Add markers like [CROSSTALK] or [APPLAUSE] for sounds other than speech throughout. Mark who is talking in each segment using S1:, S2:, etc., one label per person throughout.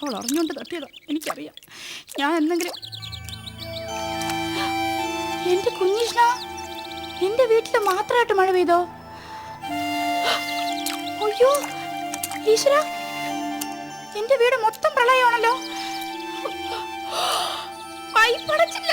S1: അവൾ അറിഞ്ഞുകൊണ്ട് തട്ടിയതാ. എനിക്കറിയാം. ഞാൻ എന്തെങ്കിലും എന്റെ കുഞ്ഞിഷ്ണ എന്റെ വീട്ടിൽ മാത്രമായിട്ട് മഴ പെയ്തോ? അയ്യോ ഈശ്വര എന്റെ വീട് മൊത്തം പ്രളയമാണല്ലോ. പൈപ്പടച്ചില്ല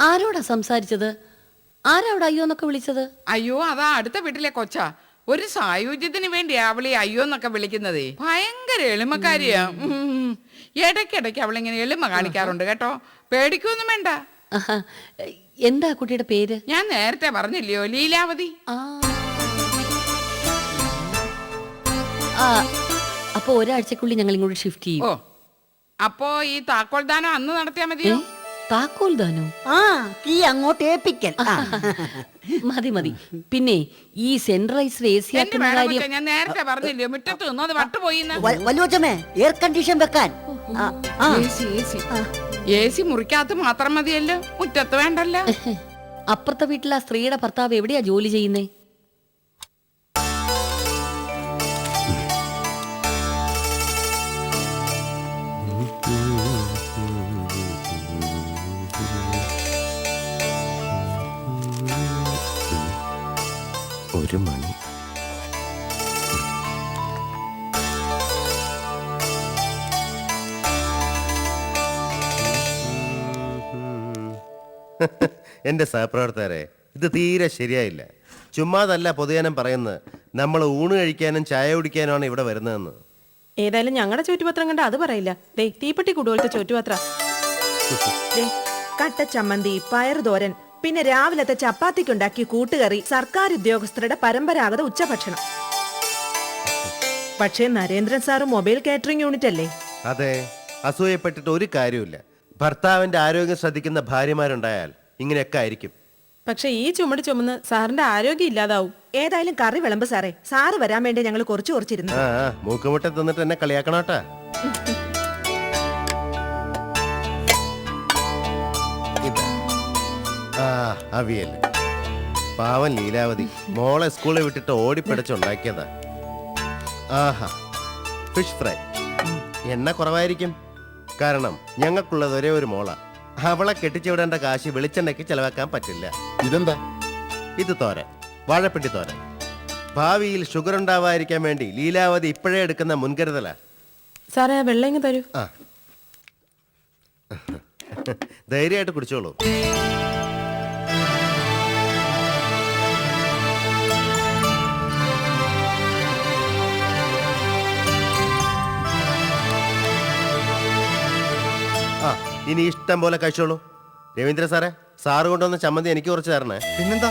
S2: ആരോടാ സംസാരിച്ചത്? ആരവിടെ അയ്യോ എന്നൊക്കെ വിളിച്ചത്?
S3: അയ്യോ അതാ അടുത്ത വീട്ടിലെ കൊച്ചാ. ഒരു സായുജ്യത്തിന് വേണ്ടി അവളെ അയ്യോ എന്നൊക്കെ വിളിക്കുന്നതേ. ഭയങ്കര എളിമക്കാരിയാ. ഉം. ഇടയ്ക്കിടയ്ക്ക് അവളിങ്ങനെ എളിമ കാണിക്കാറുണ്ട് കേട്ടോ. പേടിക്കൊന്നും വേണ്ട.
S2: ആഹാ. എന്താ കുട്ടിയുടെ പേര്?
S3: ഞാൻ നേരത്തെ പറഞ്ഞില്ലയോ ലീലാവതി?
S2: ആ. ആ, അപ്പൊ ഒരാഴ്ചക്കുള്ളിൽ ഞങ്ങൾ ഇങ്ങോട്ട് ഷിഫ്റ്റ് ചെയ്യും.
S3: ഓ അപ്പോ ഈ താക്കോൽദാനം അന്ന് നടത്തിയാ? മതിയോ?
S2: താക്കോൽ ദാനോ?
S4: ആ തീ അങ്ങോട്ട് ഏൽപ്പിക്കൽ. ആ.
S2: മതി മതി. പിന്നെ ഈ സെൻട്രലൈസ്ഡ് എ സി
S3: എന്റെ
S2: ആക്കുന്ന കാര്യം
S3: ഞാൻ നേരത്തെ പറഞ്ഞില്ലേ? മുറ്റത്ത് നിന്നു? അത് വട്ടുപോയി
S4: വ- എയർ കണ്ടീഷൻ വെക്കാൻ. ആ, ആ.
S3: എ സി മുറിക്കകത്ത് മാത്രം മതിയല്ലോ. മുറ്റത്ത് വേണ്ടല്ലോ.
S2: അപ്പുറത്തെ വീട്ടിലെ ആ സ്ത്രീയുടെ ഭർത്താവ് എവിടെയാ ജോലി ചെയ്യുന്നേ?
S5: ഒരു മണി. എന്റെ സഹപ്രവർത്തകരെ ഇത് തീരെ ശരിയായില്ല. ചുമ്മാതല്ല പൊതുജനം പറയുന്നത് നമ്മൾ ഊണ് കഴിക്കാനും ചായ കുടിക്കാനുമാണ് ഇവിടെ വരുന്നതെന്ന്.
S6: ഏതായാലും ഞങ്ങളുടെ ചുറ്റുപത്രം കണ്ട അത് പറയില്ല. ദേ തീപ്പെട്ടി കുടുവലത്തെ ചുറ്റുപത്രം. ദേ കട്ട ചമ്മന്തി പയർ തോരൻ പിന്നെ രാവിലത്തെ ചപ്പാത്തിക്കുണ്ടാക്കിയ കൂട്ടുകറി സർക്കാർ ഉദ്യോഗസ്ഥരുടെ പരമ്പരാഗത ഉച്ചഭക്ഷണം. പക്ഷേ Narendran sir mobile catering unit അല്ലേ
S5: അതെ അസൂയപ്പെട്ടിട്ട് ഒരു കാര്യമില്ല ഭർത്താവിന്റെ ആരോഗ്യം ശ്രദ്ധിക്കുന്ന ഭാര്യമാരുണ്ടായാൽ ഇങ്ങനെയൊക്കെ ആയിരിക്കും.
S6: പക്ഷെ ഈ ചുമട് ചുമന്ന് സാറിന്റെ ആരോഗ്യം ഇല്ലാതാവും. ഏതായാലും കറി വിളമ്പ് സാറേ. സാറ് വരാൻ വേണ്ടി ഞങ്ങൾ കുറച്ച് കുറച്ചിരുന്നു.
S5: മൂക്കുമുട്ട തന്നിട്ട് എന്നെ കളിയാക്കണോട്ടാ? [LAUGHS] അവിയൽ. പാവൻ ലീലാവതി. മോളെ സ്കൂളിൽ വിട്ടിട്ട് ഓടിപ്പിടച്ചുണ്ടാക്കിയതാ. ആഹാ ഫിഷ് ഫ്രൈ എണ്ണ കുറവായിരിക്കും. കാരണം ഞങ്ങൾക്കുള്ളത് ഒരേ ഒരു മോള. അവളെ കെട്ടിച്ചുവിടേണ്ട കാശ് വെളിച്ചെണ്ണയ്ക്ക് ചെലവാക്കാൻ പറ്റില്ല.
S7: ഇതെന്താ?
S5: ഇത് തോര വാഴപ്പെട്ടി തോര ഭാവിയിൽ ഷുഗർ ഉണ്ടാവാതിരിക്കാൻ വേണ്ടി ലീലാവതി ഇപ്പോഴേ എടുക്കുന്ന മുൻകരുതലാ.
S6: സാറേ ആ വെള്ളം ഇങ്ങ് തരൂ?
S5: ആ. ധൈര്യമായിട്ട് കുടിച്ചോളൂ. ഇനി ഇഷ്ടം പോലെ കഴിച്ചോളൂ. രവീന്ദ്ര സാറേ സാറ് കൊണ്ടുവന്ന ചമ്മന്തി എനിക്ക് കുറച്ച് തരണേ.
S7: പിന്നെന്താ?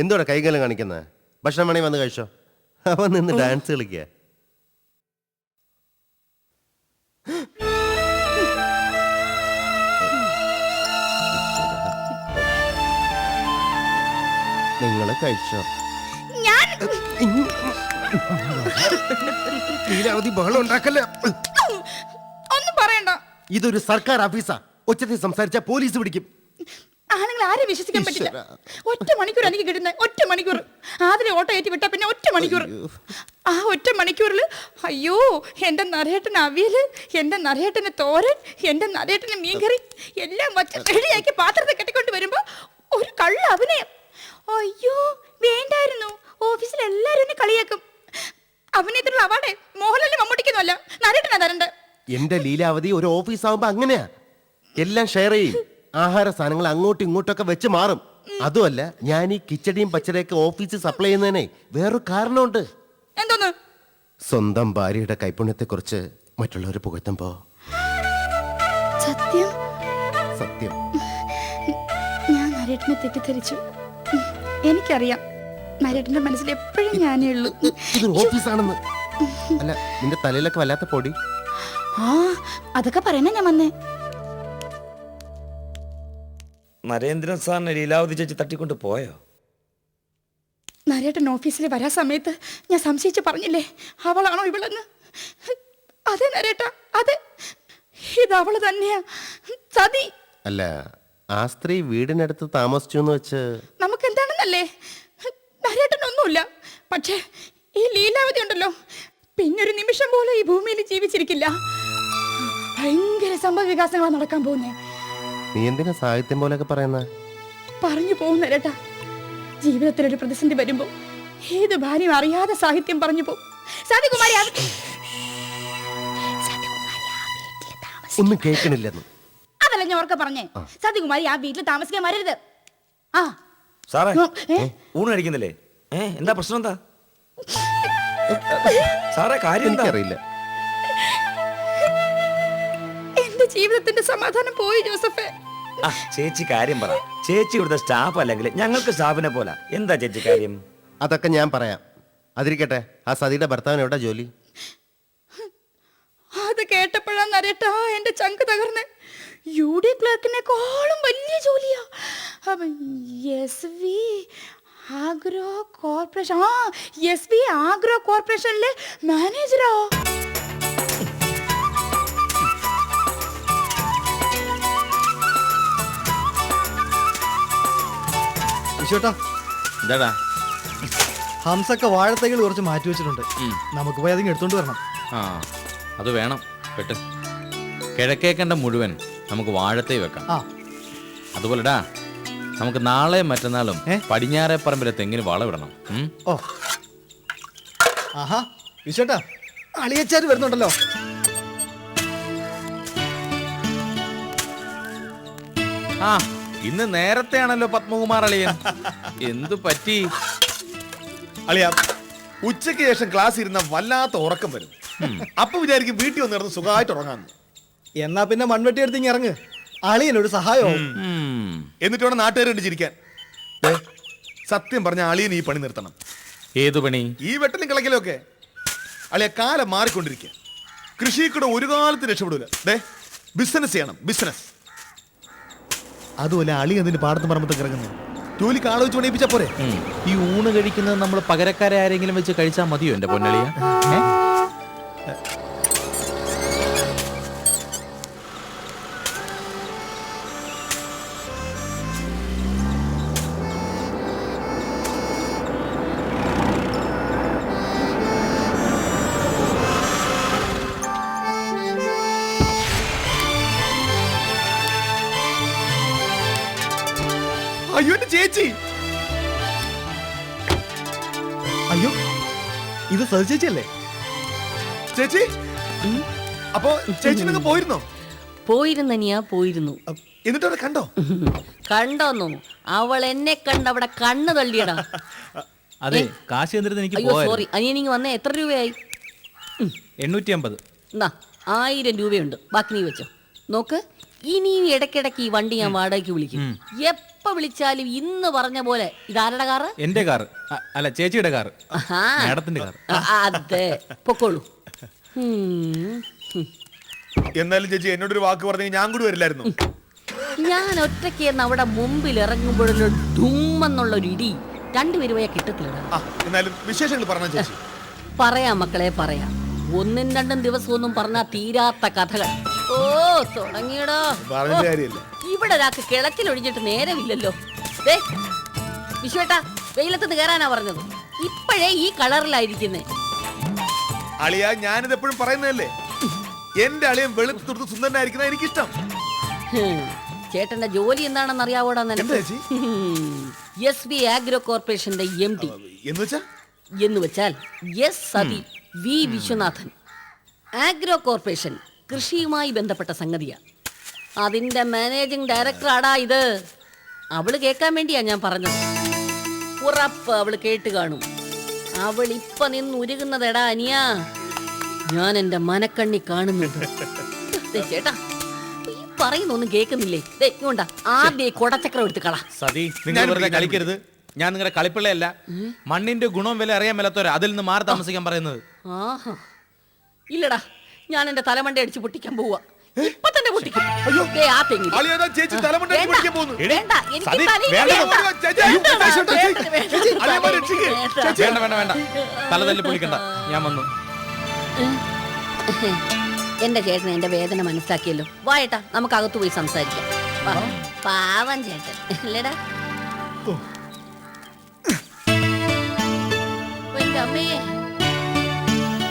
S5: എന്തോടെ കൈകാലം കാണിക്കുന്നത് ഭക്ഷണം വേണമെങ്കിൽ വന്ന് കഴിച്ചോ. അപ്പൊ നിന്ന് ഡാൻസ് കളിക്കുക നിങ്ങൾ കഴിച്ചോ.
S1: ഞാൻ
S7: ലീലാവതി ബഹളം ഉണ്ടാക്കല്ലേ?
S1: ഒന്നും പറയണ്ട.
S5: ഇതൊരു സർക്കാർ ഓഫീസാ. ഉച്ചത്തിൽ സംസാരിച്ച പോലീസ് പിടിക്കും.
S1: ആണുങ്ങൾ ആരെ വിശ്വസിക്കാൻ പറ്റില്ല. ഒറ്റ മണിക്കൂർ എനിക്ക് കിട്ടുന്നത് ഒറ്റ മണിക്കൂർ. ആതിരെ ഓട്ടോ ഏറ്റി വിട്ട പിന്നെ ഒറ്റ മണിക്കൂർ. ആ ഒറ്റ മണിക്കൂറിൽ അയ്യോ എന്റെ നരേട്ടന് അവിയൽ എന്റെ നരേട്ടന് തോരൻ എന്റെ നരേട്ടന് മീൻകറി എല്ലാം വച്ച് റെഡിയാക്കി പാത്രത്തെ കെട്ടിക്കൊണ്ട് വരുമ്പോൾ ഒരു കള്ള അഭിനയം അയ്യോ വേണ്ടായിരുന്നു. ഓഫീസിൽ എല്ലാവരും എന്നെ കളിയാക്കും. അഭിനയത്തിനുള്ള അവാർഡ് മോഹൻലാലിന് മമ്മൂട്ടിക്കൊന്നുമല്ല. നരേട്ടനാ തരണ്ട്
S5: എന്റെ ലീലാവതി ഒരു ഓഫീസ് ആവുമ്പോ അങ്ങനെയാ. എല്ലാം ഷെയർ ചെയ്യും. ആഹാര സാധനങ്ങൾ അങ്ങോട്ടും ഇങ്ങോട്ടൊക്കെ വെച്ച് മാറും. അതുമല്ല ഞാൻ ഈ കിച്ചടിയും പച്ചടിയൊക്കെ ഓഫീസിൽ സപ്ലൈ ചെയ്യുന്നതിനെ വേറൊരു കാരണമുണ്ട്.
S1: എന്തോന്ന്?
S5: സ്വന്തം ഭാര്യയുടെ കൈപുണ്യത്തെക്കുറിച്ച് മറ്റുള്ളവർ പുകഴ്ത്തുമ്പോ?
S1: സത്യം?
S5: സത്യം.
S1: ഞാൻ നരേട്ടനെ തെറ്റിദ്ധരിച്ചു. എനിക്കറിയാം. നരേട്ടന്റെ മനസ്സിൽ എപ്പോഴും ഞാനേ ഉള്ളൂ.
S5: ഇതൊരു ഓഫീസാണെന്ന്. അല്ല നിന്റെ തലയിലൊക്കെ വല്ലാത്ത പൊടി.
S1: ആ അതൊക്കെ പറയാനാ ഞാൻ വന്നേ.
S8: നരേന്ദ്രൻ സാറിനെ ലീലാവതി ചേച്ചി തട്ടിക്കൊണ്ട് പോയോ?
S1: നരേട്ടൻ ഓഫീസിൽ വരാ സമയത്ത് ഞാൻ സംശയിച്ച് പറഞ്ഞില്ലേ? അവളാണോ ഇവളെന്ന്? അതെ നരേട്ട അതെ. ഇത് അവൾ തന്നെയാ. സതി.
S5: അല്ല ആ സ്ത്രീ വീടിനടുത്ത് താമസിച്ചു എന്ന് വെച്ച്
S1: നമുക്ക് എന്താണെന്നല്ലേ നരേട്ടനൊന്നുമില്ല. പക്ഷേ ഈ ലീലാവതി ഉണ്ടല്ലോ. പിന്നൊരു നിമിഷം പോലും ഈ ഭൂമിയിൽ ജീവിച്ചിരിക്കില്ല. ഭയങ്കര സംഭവ വികാസങ്ങളാണ് നടക്കാൻ പോകുന്നേ.
S5: നീ എന്തിനാ സാഹിത്യം പോലെയൊക്കെ പറയുന്ന?
S1: പറഞ്ഞു പോകുന്നേട്ടാ ജീവിതത്തിലൊരു ഒരു പ്രതിസന്ധി വരുമ്പോ ഏത് ഭാര്യയും അറിയാതെ സാഹിത്യം പറഞ്ഞു പോകും. ആ താമസി-
S5: ഒന്നും കേൾക്കണില്ലെന്ന്.
S1: അതല്ല ഞാൻ ഓർക്ക പറഞ്ഞേ. സതികുമാരി ആ വീട്ടിൽ താമസിക്കാൻ വരരുത്. ആ.
S8: സാറേ
S1: ഉം, ഏ?
S8: ഊണ് കഴിക്കുന്നില്ലേ? ഏ എന്താ പ്രശ്നം എന്താ? സാറേ കാര്യം എന്താ?
S5: എനിക്കറിയില്ല.
S1: എന്റെ ജീവിതത്തിന്റെ സമാധാനം പോയി ജോസഫേ.
S8: ആ ചേച്ചി കാര്യം പറ. ചേച്ചി ഇവിടുത്തെ സ്റ്റാഫ് അല്ലെങ്കിൽ ഞങ്ങൾക്ക് സ്റ്റാഫിനെ പോല. എന്താ ചേച്ചി കാര്യം?
S5: അതൊക്കെ ഞാൻ പറയാം. അതിരിക്കട്ടെ ആ സതിയുടെ ഭർത്താവിന് എവിടെ ജോലി?
S1: അത് കേട്ടപ്പോഴാന്ന് അറിയട്ടാ എന്റെ ചങ്ക് തകർന്ന്. യു ഡി ക്ലർക്കിനെക്കാളും വലിയ ജോലിയാ. എസ് വി ആഗ്രോ കോർപ്പറേഷൻ ആ എസ് വി ആഗ്രോ കോർപ്പറേഷനിലെ മാനേജറോ
S9: വിശ്വട്ടാ
S10: എന്താടാ?
S9: ഹംസക്ക വാഴത്തൈകൾ കുറച്ച് മാറ്റി വെച്ചിട്ടുണ്ട്. നമുക്ക് പോയി അതിങ്ങ് എടുത്തോണ്ട് വരണം.
S10: ആ അത് വേണം. പെട്ടെന്ന് കിഴക്കേക്കണ്ട മുഴുവൻ നമുക്ക് വാഴത്തൈ വെക്കാം.
S9: ആ.
S10: അതുപോലെടാ നമുക്ക് നാളെ മറ്റന്നാളും പടിഞ്ഞാറെ പറമ്പിലെ തെങ്ങിന് വളവിടണം?
S9: ഓ. ആഹാ വിശ്വട്ടാ അളിയച്ചാര് വരുന്നുണ്ടല്ലോ.
S10: ആ ഇന്ന് നേരത്തെയാണല്ലോ പത്മകുമാർ അളിയൻ. എന്തു പറ്റി?
S7: അളിയ ഉച്ചയ്ക്ക് ശേഷം ക്ലാസ് ഇരുന്ന വല്ലാത്ത ഉറക്കം വരും. അപ്പൊ വിചാരിക്കും വീട്ടിൽ വന്ന് കിടന്ന് സുഖമായിട്ട് ഉറങ്ങാന്ന്
S9: എന്നാ പിന്നെ മൺവെട്ടി എടുത്ത് ഇങ്ങ് ഇറങ്ങ്. അളിയനൊരു സഹായവും.
S10: സഹായോ
S7: എന്നിട്ട് വേണം നാട്ടുകാർ കണ്ട് ചിരിക്കാൻ. സത്യം പറഞ്ഞ അളിയൻ ഈ പണി നിർത്തണം.
S10: ഏതു പണി?
S7: ഈ വെട്ടലും കിളക്കലും ഒക്കെ അളിയ കാലം മാറിക്കൊണ്ടിരിക്കുക കൃഷി കൂടെ ഒരു കാലത്ത് രക്ഷപ്പെടൂല. ദേ ബിസിനസ് ചെയ്യണം ബിസിനസ് അതുപോലെ അളി എന്തിന് പാടത്തും പറമ്പത്തൊക്കെ ഇറങ്ങുന്നു ജോലിക്ക് കാള വെച്ച് പണിയിപ്പിച്ചാ പോരെ?
S10: ഈ ഊണ് കഴിക്കുന്നത് നമ്മൾ പകരക്കാരെ ആരെങ്കിലും വെച്ച് കഴിച്ചാൽ മതിയോ എന്റെ പൊന്നളിയ?
S7: അയ്യോ
S9: ഇത് സതി ചേച്ചിയല്ലേ?
S7: ചേച്ചി? അപ്പോ ചേച്ചി നിങ്ങൾ പോയിരുന്നോ?
S2: പോയിരുന്നനിയാ പോയിരുന്നു.
S7: എന്നിട്ട് അവിടെ കണ്ടോ?
S2: കണ്ടോന്നു? അവൾ എന്നെ കണ്ട് അവിടെ കണ്ണ് തള്ളിയടാ. [LAUGHS]
S10: അതെ കാശ് തന്നിരുന്ന് എനിക്ക്
S2: അയ്യോ സോറി അനിയൻ അനിയനിങ് വന്നേ. എത്ര രൂപയായി?
S10: എണ്ണൂറ്റി അമ്പത്
S2: എന്നാ ആയിരം രൂപയുണ്ട്. ബാക്കി നീ വെച്ചോ. നോക്ക് ഇനിയും ഇടയ്ക്കിടയ്ക്ക് ഈ വണ്ടി ഞാൻ വാടകയ്ക്ക് വിളിക്കും. എപ്പോ വിളിച്ചാലും ഇന്ന് പറഞ്ഞ പോലെ. ഇതാരുടെ കാറ്
S10: എന്റെ കാർ. അല്ല ചേച്ചിയുടെ കാർ.
S2: ആഹാ.
S10: മാഡത്തിന്റെ കാർ.
S2: അതെ. പൊക്കോളൂ. ഉം.
S7: എന്നാലും ചേച്ചി എന്നോടൊരു വാക്ക് പറഞ്ഞെങ്കിൽ ഞാൻ കൂടി വരില്ലായിരുന്നു.
S2: ഞാൻ ഒറ്റയ്ക്ക് എന്ന് അവിടെ മുമ്പിൽ ഇറങ്ങുമ്പോഴൊരു ഡുമ്മെന്നുള്ള ഒരു ഇടി രണ്ടുപേരും പോയാൽ കിട്ടത്തില്ലടാ
S7: ആ എന്നാലും വിശേഷങ്ങൾ പറഞ്ഞ ചേച്ചി?
S2: പറയാം മക്കളെ പറയാം. ഒന്നും രണ്ടും ദിവസമൊന്നും പറഞ്ഞാൽ തീരാത്ത കഥകൾ. ഓ തുടങ്ങിയടോ. പറഞ്ഞ
S7: കാര്യമില്ല.
S2: ഇവിടെ ഒരാൾക്ക് കിളച്ചിലൊഴിഞ്ഞിട്ട് നേരമില്ലല്ലോ. ദേ വിശ്വേട്ടാ വെയിലത്ത് കയറാനാ പറഞ്ഞത്. ഇപ്പോഴേ ഈ കളറിലായിരിക്കുന്നേ.
S7: അളിയ ഞാനിത് എപ്പോഴും പറയുന്നതല്ലേ? എന്റെ അളിയൻ വെളുത്തുടുത്ത് സുന്ദരനായിരിക്കുന്ന എനിക്കിഷ്ടം.
S2: ചേട്ടന്റെ ജോലി എന്താണെന്ന് അറിയാവോടാ നിനക്ക്? എസ് ബി ആഗ്രോ കോർപ്പറേഷന്റെ എം ഡി.
S7: എന്ന്
S2: വെച്ചാൽ S Sathi V Viswanathan. Agro corporation കൃഷിയുമായി ബന്ധപ്പെട്ട സംഗതിയാ. അതിന്റെ മാനേജിംഗ് ഡയറക്ടറാടാ ഇത്. അവൾ കേൾക്കാൻ വേണ്ടിയാ ഞാൻ പറഞ്ഞത്. ഉറപ്പ് അവൾ കേട്ട് കാണും. അവൾ ഇപ്പൊ നിന്ന് ഉരുകുന്നതെടാ അനിയാ. ഞാൻ എന്റെ മനക്കണ്ണി കാണുന്നുണ്ട് ദേ ചേട്ടാ ഈ പറയുന്നൊന്നും കേൾക്കുന്നില്ലേ? ദേ ഇങ്ങോട്ടാ. ആദ്യം ഈ കൊടച്ചക്രം എടുത്ത് കളാ.
S10: സതി നിങ്ങൾ വെറുതെ കളിക്കരുത്. ഞാൻ നിങ്ങളുടെ കളിപ്പിള്ളയല്ല. മണ്ണിന്റെ ഗുണം വില അറിയാൻ മേലാത്തവരാ. അതിൽ നിന്ന് മാറി താമസിക്കാൻ പറയുന്നത്.
S2: ആഹാ. ഇല്ലടാ. ഞാൻ എന്റെ തലമണ്ട അടിച്ച് പൊട്ടിക്കാൻ പോവാ. ഇപ്പൊ തന്നെ പൊട്ടിക്കും. ദേ ആ തെങ്ങിൽ.
S7: അളിയതാ ചേച്ചി തലമുണ്ട
S2: വേണ്ട,
S7: പിടിക്കാൻ പോകുന്നു?
S2: വേണ്ട, എനിക്ക്
S10: സതി,
S2: തലയിൽ
S10: വേണ്ട,
S2: വേണ്ട.
S7: ചേച്ചി,
S2: വേണ്ട,
S7: ചേച്ചി, ചേച്ചി,
S2: വേണ്ട, വേണ്ട,
S7: ചേച്ചി, അളിയമ്മ രക്ഷിക്ക്.
S2: വേണ്ട.
S10: വേണ്ട വേണ്ട വേണ്ട. തലതല്ലി പൊളിക്കണ്ട. ഞാൻ വന്നു.
S2: എന്റെ ചേട്ടൻ എന്റെ വേദന മനസ്സിലാക്കിയല്ലോ. വായട്ടാ നമുക്ക് അകത്തു പോയി സംസാരിക്കാം. വാ. പാവം ചേട്ടൻ. അല്ലേടാ? ഓ, എന്റെ അമ്മേ.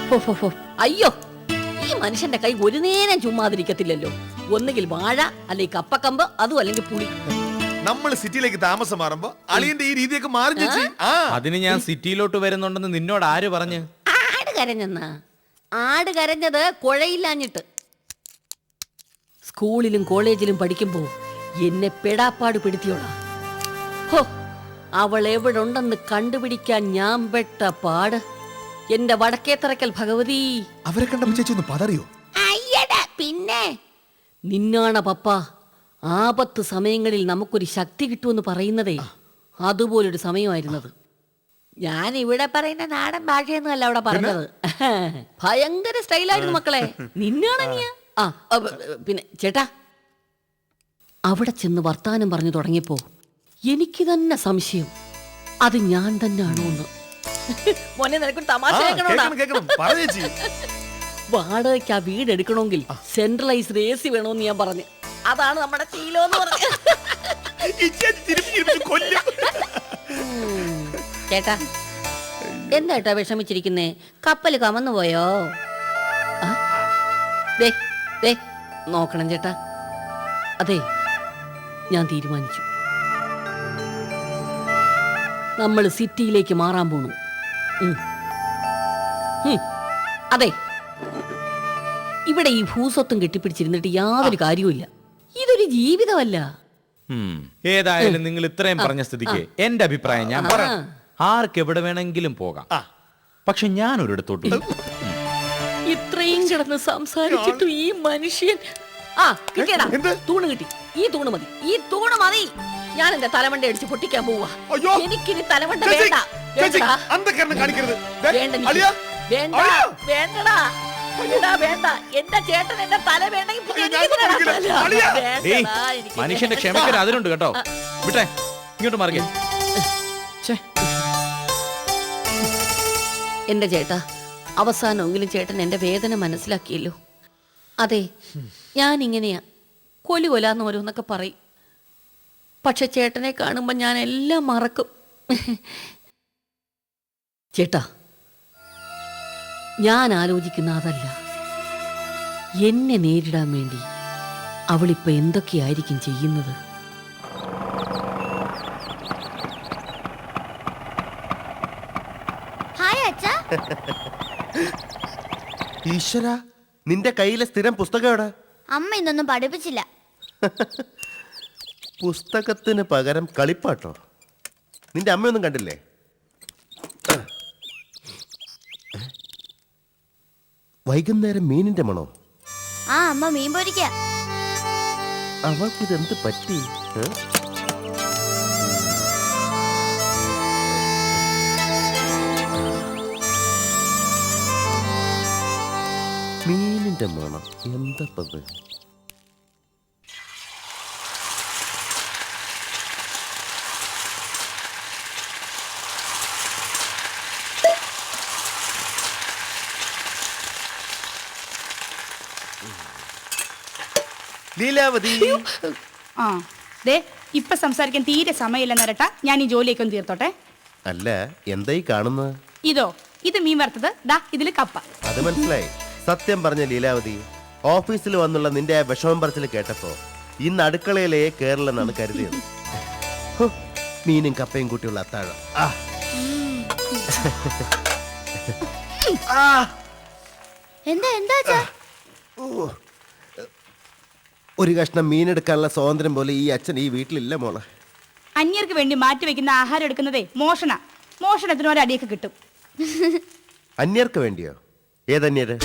S2: ഹോ, ഹോ, ഹോ. അയ്യോ മനുഷ്യന്റെ കൈ ഒരു നേരം ചുമ്മാതിരിക്കത്തില്ലല്ലോ. ഒന്നുകിൽ വാഴ അല്ലെങ്കിൽ കപ്പക്കമ്പ് അതും അല്ലെങ്കിൽ പുളി.
S7: നമ്മൾ സിറ്റിയിലേക്ക് താമസം മാറുമ്പോ അളിയന്റെ ഈ രീതിയൊക്കെ മാറി ചേച്ചി. ആ?
S10: അതിന് ഞാൻ സിറ്റിയിലോട്ട് വരുന്നുണ്ടെന്ന് നിന്നോട് ആര് പറഞ്ഞ്?
S2: ആട് കരഞ്ഞെന്നാ? ആട് കരഞ്ഞത് കുഴയില്ലാഞ്ഞിട്ട്. സ്കൂളിലും കോളേജിലും പഠിക്കുമ്പോ എന്നെ പെടാപ്പാട് പിടുത്തിയോളാ ഹോ അവൾ എവിടെ ഉണ്ടെന്ന് കണ്ടുപിടിക്കാൻ ഞാൻ പെട്ട പാട്. എന്റെ വടക്കേത്തറക്കൽ ഭഗവതി.
S7: അവരെ കണ്ടപ്പോ ചേച്ചി ഒന്ന് പതറിയോ?
S2: അയ്യടാ പിന്നെ? നിന്നാണ പപ്പ ആപത്ത് സമയങ്ങളിൽ നമുക്കൊരു ശക്തി കിട്ടുമെന്ന് പറയുന്നതേ. അതുപോലൊരു സമയമായിരുന്നത്. ഞാൻ ഇവിടെ പറയുന്ന നാടൻ ഭാഷയൊന്നും അല്ല അവിടെ പറഞ്ഞത്. [LAUGHS] ഭയങ്കര സ്റ്റൈലായിരുന്നു മക്കളെ. [LAUGHS] നിന്നാണ് നീ? ആ. പിന്നെ ചേട്ടാ. അവിടെ ചെന്ന് വർത്താനം പറഞ്ഞു തുടങ്ങിയപ്പോ എനിക്ക് തന്നെ സംശയം. അത് ഞാൻ തന്നെയാണോ എന്ന്. [LAUGHS] മോനെ നിനക്കൊരു തമാശ കേൾക്കണോടാ? [LAUGHS] വാടകയ്ക്ക് ആ വീട് എടുക്കണമെങ്കിൽ സെൻട്രലൈസ്ഡ് എ സി വേണമെന്ന് ഞാൻ പറഞ്ഞു. അതാണ് നമ്മുടെ ശീലം എന്ന് പറഞ്ഞു. ചേട്ടാ എന്താട്ടാ വിഷമിച്ചിരിക്കുന്നേ? കപ്പൽ കമന്നു പോയോ? ദേ ദേ നോക്കണം ചേട്ടാ. അതെ ഞാൻ തീരുമാനിച്ചു. നമ്മൾ സിറ്റിയിലേക്ക് മാറാൻ പോണു. അതെ. ഇവിടെ ഈ ഭൂസ്വത്തും കെട്ടിപ്പിടിച്ചിരുന്നിട്ട് യാതൊരു കാര്യവുമില്ല. ഇതൊരു ജീവിതമല്ല.
S10: ഏതായാലും നിങ്ങൾ ഇത്രയും പറഞ്ഞ സ്ഥിതിക്ക് എന്റെ അഭിപ്രായം ഞാൻ പറയാം. ആർക്ക് എവിടെ വേണമെങ്കിലും പോകാം. പക്ഷെ ഞാൻ ഒരിടത്തോട്ട്
S2: ഇത്രയും കിടന്ന് സംസാരിച്ചിട്ടും ഈ മനുഷ്യൻ ആ കിട്ടിയടാ
S7: എന്ത്?
S2: തൂണ് കിട്ടി. ഈ തൂണ് മതി. ഈ തൂണ് മതി. ഞാൻ എന്റെ തലമണ്ട അടിച്ച് പൊട്ടിക്കാൻ പോവാ?
S7: അയ്യോ.
S2: എനിക്കിനി തലമണ്ട
S7: ചേച്ചി,
S2: വേണ്ട.
S7: ചേച്ചി,
S2: വേണ്ടടാ.
S7: അന്ധക്കരണം കാണിക്കരുത്. ദേ,
S2: വേണ്ട എനിക്ക്.
S7: അളിയാ,
S2: വേണ്ട. വേണ്ടടാ. വേണ്ട വേണ്ട. എന്റെ ചേട്ടൻ എന്റെ തല വേണ്ടെങ്കിൽ പിന്നെ
S7: അയ്യോ, ഞാൻ
S2: എനിക്ക് തരാൻ
S7: കൊടുക്കില്ല.
S2: പറ്റില്ല.
S7: അളിയാ.
S10: ഏയ്
S2: വേണ്ടടാ, എനിക്ക്
S10: മനുഷ്യന്റെ. ക്ഷമയ്ക്കൊരു അതിലുണ്ട് കേട്ടോ. വിട്ടെ ഇങ്ങോട്ട് മറികെ
S2: എന്റെ ചേട്ടാ അവസാനമെങ്കിലും ചേട്ടൻ എന്റെ വേദന മനസ്സിലാക്കിയല്ലോ. അതെ ഞാൻ ഇങ്ങനെയാ കൊലു കൊലാന്ന് ഓരോന്നൊക്കെ പറയും. പക്ഷെ ചേട്ടനെ കാണുമ്പോൾ ഞാൻ എല്ലാം മറക്കും. ചേട്ടാ ഞാൻ ആലോചിക്കുന്ന അതല്ല എന്നെ നേരിടാൻ വേണ്ടി അവളിപ്പൊ എന്തൊക്കെയായിരിക്കും ചെയ്യുന്നത്?
S5: ഈശ്വര നിന്റെ കയ്യിലെ സ്ഥിരം പുസ്തകം എവിടെ?
S11: അമ്മ ഇന്നൊന്നും പഠിപ്പിച്ചില്ല. [LAUGHS]
S5: പുസ്തകത്തിന് പകരം കളിപ്പാട്ടോ. നിന്റെ അമ്മയൊന്നും കണ്ടില്ലേ? വൈകുന്നേരം മീനിന്റെ മണോ?
S11: ആ അമ്മ മീൻ പൊരിക്ക.
S5: അവൾക്കിതെന്ത് പറ്റി? ഏ? മീനിന്റെ മണം. എന്തപ്പത്? ലീലാവതി.
S1: ആ ദേ ഇപ്പൊ സംസാരിക്കാൻ തീരെ സമയമില്ല നരട്ട ഞാൻ ഈ ജോലിയൊക്കെ ഒന്ന് തീർത്തോട്ടെ.
S5: അല്ല എന്തായി കാണുന്നത്?
S1: ഇതോ ഇത് മീൻ വറുത്തത്. ദാ ഇതിൽ കപ്പ.
S5: അത് മനസ്സിലായി. സത്യം പറഞ്ഞ ലീലാവതി ഓഫീസിൽ വന്നുള്ള നിന്റെ വിഷമം പറച്ചിൽ കേട്ടപ്പോ ഇന്ന് അടുക്കളയിലേ കേരളെന്നാണ് കരുതിയത്. മീനും കപ്പയും കൂട്ടിയുള്ള അത്താഴം.
S12: എന്താ എന്താ
S5: ഒരു കഷ്ണം മീനെടുക്കാനുള്ള സ്വാതന്ത്ര്യം പോലെ ഈ അച്ഛൻ ഈ വീട്ടിലില്ല മോളെ.
S13: അന്യർക്ക് വേണ്ടി മാറ്റി വെക്കുന്ന ആഹാരം എടുക്കുന്നതേ മോഷണ. മോഷണത്തിന് ഒരടിയൊക്കെ കിട്ടും.
S5: അന്യർക്ക് വേണ്ടിയോ? ഏതന്യര്?